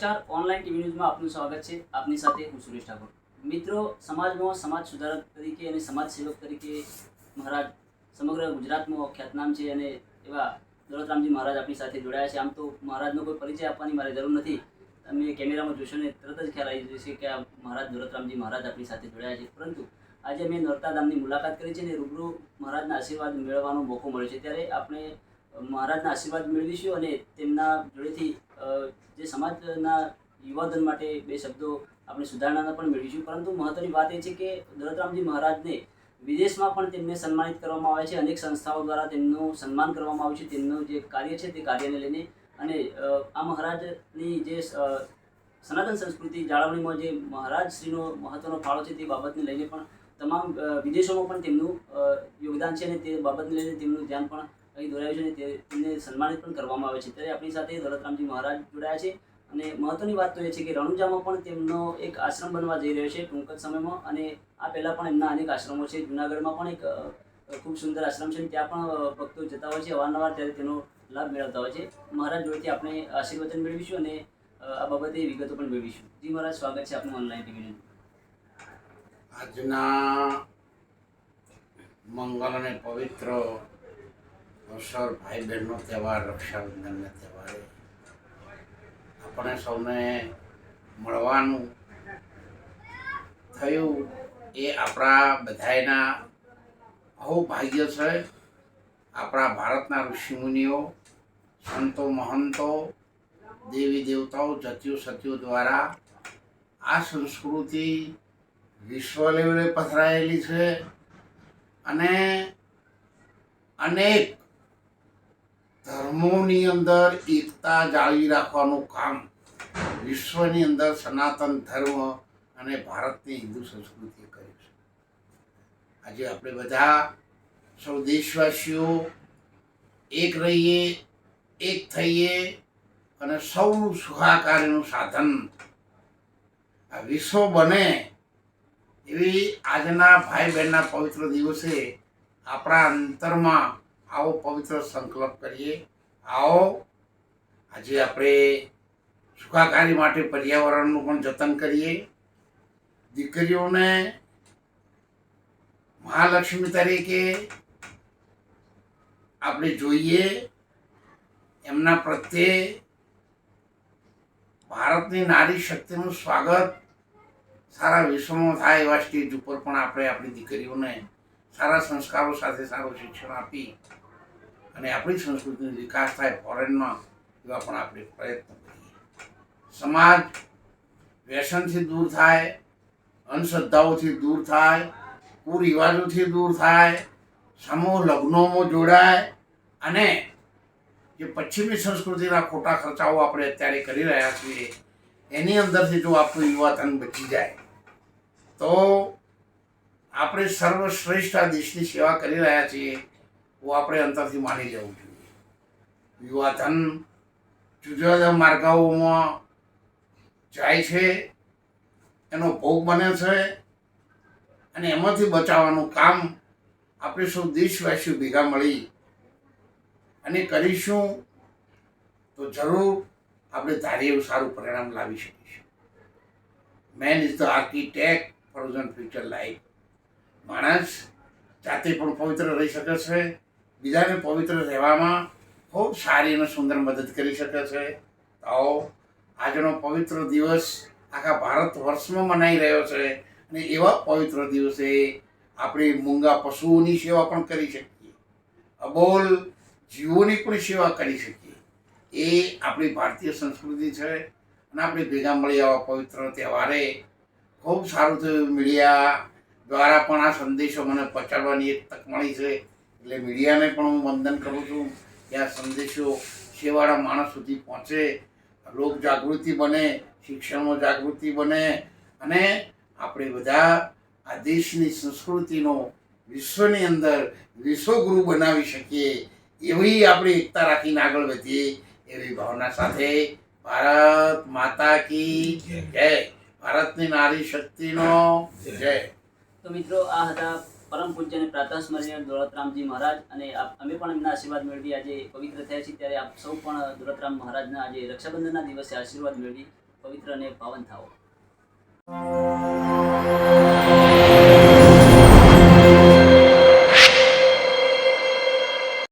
નમસ્કાર. Online TV ન્યૂઝમાં આપનું સ્વાગત છે. આપની સાથે હું સુરેશ ઠાકોર. મિત્રો, સમાજમાં સમાજ સુધારક તરીકે અને સમાજ સેવક તરીકે મહારાજ સમગ્ર ગુજરાતમાં ખ્યાતનામ છે અને એવા દોલતરામજી મહારાજ આપણી સાથે જોડાયા છે. આમ તો મહારાજનો કોઈ પરિચય આપવાની મારે જરૂર નથી. તમે કેમેરામાં જોશો ને તરત જ ખ્યાલ આવી જશે કે આ મહારાજ દોલતરામજી મહારાજ આપણી સાથે જોડાયા છે. પરંતુ આજે મેં નોરતા ધામની મુલાકાત કરી છે અને રૂબરૂ મહારાજના આશીર્વાદ મેળવવાનો મોકો મળ્યો છે. ત્યારે આપણે મહારાજના આશીર્વાદ મેળવીશું અને તેમના જોડેથી જે સમાજના યુવાધન માટે બે શબ્દો આપણે સુધારણાના પણ મેળવીશું. પરંતુ મહત્વની વાત એ છે કે દોલતરામજી મહારાજને વિદેશમાં પણ તેમને સન્માનિત કરવામાં આવે છે. અનેક સંસ્થાઓ દ્વારા તેમનું સન્માન કરવામાં આવ્યું છે. તેમનું જે કાર્ય છે તે કાર્યને લઈને અને આ મહારાજની જે સનાતન સંસ્કૃતિ જાળવણીમાં જે મહારાજશ્રીનો મહત્વનો ફાળો છે તે બાબતને લઈને પણ તમામ વિદેશોમાં પણ તેમનું યોગદાન છે અને તે બાબતને લઈને તેમનું ધ્યાન પણ અહીં દોરાવ્યું છે તેમને સન્માનિત પણ કરવામાં આવે છે. ત્યારે આપણી સાથે દોલતરામજી મહારાજ જોડાયા છે. અને મહત્વની વાત તો એ છે કે રણુજામાં પણ તેમનો એક આશ્રમ બનવા જઈ રહ્યો છે ટૂંક જ સમયમાં. અને આ પહેલાં પણ એમના અનેક આશ્રમો છે. જુનાગઢમાં પણ એક ખૂબ સુંદર આશ્રમ છે ત્યાં પણ ભક્તો જતા હોય છે. અવારનવાર ત્યારે તેનો લાભ મેળવતા હોય છે. મહારાજ જોડેથી આપણે આશીર્વચન મેળવીશું અને આ બાબતે વિગતો પણ મેળવીશું. જી મહારાજ, સ્વાગત છે આપનું ઓનલાઈન ટીવીનું આજના મંગલ અને પવિત્ર અવસર ભાઈ બહેનનો તહેવાર, રક્ષાબંધનનો તહેવારે આપણે સૌને મળવાનું થયું એ આપણા બધાયના અહોભાગ્ય છે. આપણા ભારતના ઋષિમુનિઓ, સંતો, મહંતો દેવી દેવતાઓ જત્યુ સત્યુ દ્વારા આ સંસ્કૃતિ વિશ્વ લેવલે પથરાયેલી છે અને અનેક ધર્મોની અંદર એકતા જાળવી રાખવાનું કામ. વિશ્વની અંદર સનાતન ધર્મ અને ભારતની હિન્દુ સંસ્કૃતિએ કર્યું છે. આજે આપણે બધા સૌ દેશવાસીઓ એક રહીએ, એક થઈએ અને સૌનું સુખાકારીનું સાધન. આ વિશ્વ બને એવી આજના ભાઈ બહેનના પવિત્ર દિવસે આપણા અંતરમાં આવો પવિત્ર સંકલ્પ કરીએ. આવો. આજે આપણે સુખાકારી માટે પર્યાવરણનું પણ જતન કરીએ. દીકરીઓને મહાલક્ષ્મી તરીકે આપણે જોઈએ. એમના પ્રત્યે ભારતની નારી શક્તિનું સ્વાગત સારા વિશ્વમાં થાય એવા સ્ટેજ ઉપર પણ આપણે આપણી દીકરીઓને સારા સંસ્કારો સાથે સારું શિક્ષણ આપી અને આપણી સંસ્કૃતિનો વિકાસ થાય ફોરેનમાં, એવા પણ આપણે પ્રયત્ન કરીએ. સમાજ વ્યસનથી દૂર થાય, અંધશ્રદ્ધાઓથી દૂર થાય, કુરિવાજોથી દૂર થાય, સમૂહ લગ્નોમાં જોડાય અને જે પશ્ચિમી સંસ્કૃતિના ખોટા ખર્ચાઓ આપણે અત્યારે કરી રહ્યા છીએ, એની અંદરથી જો આપણું યુવાધન બચી જાય, તો આપણે સર્વશ્રેષ્ઠ આ દેશની સેવા કરી રહ્યા છીએ એવું આપણે અંતરથી માની લેવું જોઈએ. યુવાધન જુદા જુદા માર્ગાઓમાં જાય છે, એનો ભોગ બને છે, અને એમાંથી બચાવવાનું કામ આપણે સૌ દેશવાસીઓ ભેગા મળી અને કરીશું, તો જરૂર આપણે ધારીએ એવું સારું પરિણામ લાવી શકીશું. Man is the architect for future life માણસ જાતે પણ પવિત્ર રહી શકે છે, બીજાને પવિત્ર રહેવામાં ખૂબ સારી અને સુંદર મદદ કરી શકે છે. તો આજનો પવિત્ર દિવસ આખા ભારત વર્ષમાં મનાઈ રહ્યો છે અને એવા પવિત્ર દિવસે આપણે મૂંગા પશુઓની સેવા પણ કરી શકીએ. અબોલ જીવોની પણ સેવા કરી શકીએ. એ આપણી ભારતીય સંસ્કૃતિ છે અને આપણે ભેગા મળી આવા પવિત્ર તહેવારે ખૂબ સારું થયું. મીડિયા દ્વારા પણ આ સંદેશો મને પહોંચાડવાની એક તક મળી છે. એટલે મીડિયાને પણ હું વંદન કરું છું કે આ સંદેશો છેવાડા માણસ સુધી પહોંચે લોક જાગૃતિ બને શિક્ષણમાં જાગૃતિ બને અને આપણે બધા આ દેશની સંસ્કૃતિનો વિશ્વની અંદર વિશ્વગુરુ બનાવી શકીએ એવી આપણે એકતા રાખીને આગળ વધીએ એવી ભાવના સાથે ભારત માતા કી જય. ભારતની નારી શક્તિનો જય. તો મિત્રો, આ હતા પરમ પૂજ્ય અને પ્રાતઃ સ્મરણીય દોલતરામજી મહારાજ અને અમે પણ એમના આશીર્વાદ મેળવી. આજે પવિત્ર થયા છીએ ત્યારે આપ સૌ પણ દોલતરામ મહારાજના આજે રક્ષાબંધનના દિવસે આશીર્વાદ મેળવી પવિત્ર અને પાવન થાઓ.